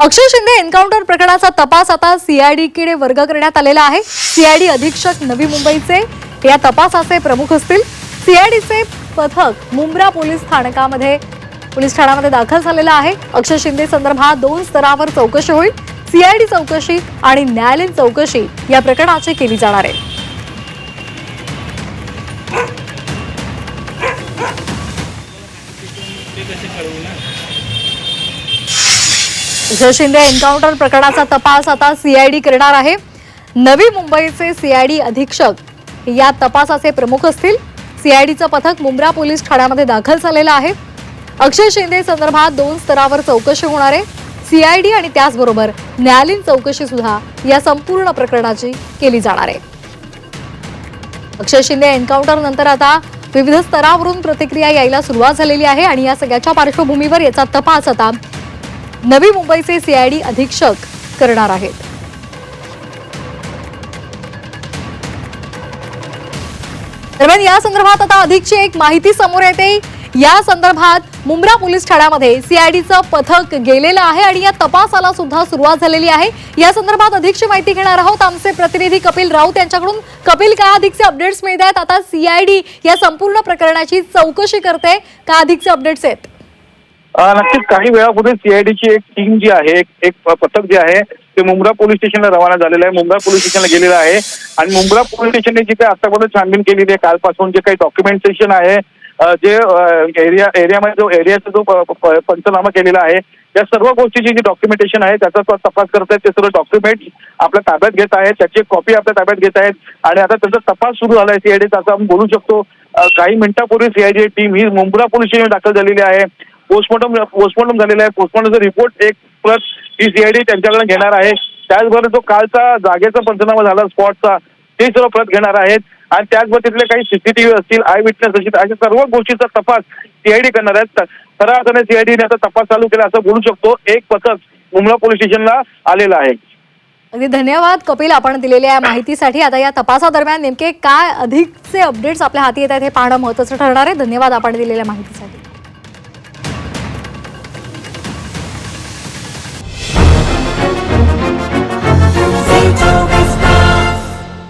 अक्षय Shinde encounter प्रकरणाचा तपास आता सीआयडीकडे वर्ग करण्यात आलेला आहे. सीआयडी अधीक्षक नवी मुंबईचे या तपासाचे प्रमुख असतील. सीआयडीचे पथक मुंब्रा पोलीस स्थानकामध्ये पोलीस ठाण्यामध्ये दाखल झालेलं आहे. अक्षय शिंदे संदर्भात दोन स्तरावर चौकशी होईल. सीआयडी चौकशी आणि न्यायालयीन चौकशी या प्रकरणाची केली जाणार आहे. अक्षय शिंदे एन्काउंटर प्रकरणाचा तपास आता सीआयडी करणार आहे. नवी मुंबईचे सीआयडी अधीक्षक या तपासाचे प्रमुख असतील. सीआयडीचं पथक मुंब्रा पोलीस ठाण्यामध्ये दाखल झालेलं आहे. अक्षय शिंदे संदर्भात दोन स्तरावर चौकशी होणार आहे. सीआयडी आणि त्याचबरोबर न्यायालयीन चौकशी सुद्धा या संपूर्ण प्रकरणाची केली जाणार आहे. अक्षय शिंदे एन्काउंटर नंतर आता विविध स्तरावरून प्रतिक्रिया यायला सुरुवात झालेली आहे आणि या सगळ्याच्या पार्श्वभूमीवर याचा तपास आता नवी मुंबईचे सीआयडी अधीक्षक करणार आहेत. दरम्यान या संदर्भात आता अधिकची एक माहिती समोर येते. या संदर्भात मुंब्रा पोलीस ठाण्यामध्ये सीआयडीचं पथक गेलेलं आहे आणि या तपासाला सुद्धा सुरुवात झालेली आहे. या संदर्भात अधिकची माहिती घेणार आहोत आमचे प्रतिनिधी कपिल राऊत यांच्याकडून. कपिल का अधिकचे अपडेट्स मिळत आहेत आता सीआयडी या संपूर्ण प्रकरणाची चौकशी करते. का अधिकचे अपडेट्स आहेत? नक्कीच काही वेळापूर्वी सीआयडीची एक टीम जी आहे एक- पथक जे आहे ते मुंब्रा पोलीस स्टेशनला रवाना झालेलं आहे. मुंब्रा पोलीस स्टेशनला गेलेलं आहे. आणि मुंब्रा पोलीस स्टेशनने जी काही आतापर्यंत छानबीन केलेली आहे कालपासून जे काही डॉक्युमेंटेशन आहे जे एरिया एरियामध्ये जो एरियाचा जो प- पंचनामा केलेला आहे या सर्व गोष्टीची जी डॉक्युमेंटेशन आहे त्याचा तपास करत आहेत. ते सर्व डॉक्युमेंट आपल्या ताब्यात घेत आहेत. त्याची कॉपी आपल्या ताब्यात घेत आहेत. आणि आता त्याचा तपास सुरू झाला आहे सीआयडीचा असं आपण बोलू शकतो. काही मिनिटापूर्वी सीआयडी टीम ही मुंब्रा पोलीस स्टेशन दाखल झालेली आहे. पोस्टमॉर्टम पोस्टमॉर्टम झालेला आहे. पोस्टमॉर्टमचा रिपोर्ट एक प्लस ही सीआयडी त्यांच्याकडे घेणार आहे. त्याचबरोबर जो कालचा जागेचा पंचनामा झाला स्पॉटचा ते सर्व प्रत घेणार आहेत. आणि त्याचबरोबर तिथले काही सीसीटीव्ही असतील आय विटनेस असतील अशा सर्व गोष्टीचा तपास सीआयडी करणार आहेत. खऱ्या अर्थाने सीआयडीने आता तपास चालू केला असं बोलू शकतो. एक पथक मुंब्रा पोलीस स्टेशनला आलेलं आहे. अगदी धन्यवाद कपिल आपण दिलेल्या या माहितीसाठी. आता या तपासादरम्यान नेमके काय अधिकचे अपडेट्स आपल्या हाती येत आहेत हे पाहणं महत्वाचं ठरणार आहे. धन्यवाद आपण दिलेल्या माहितीसाठी.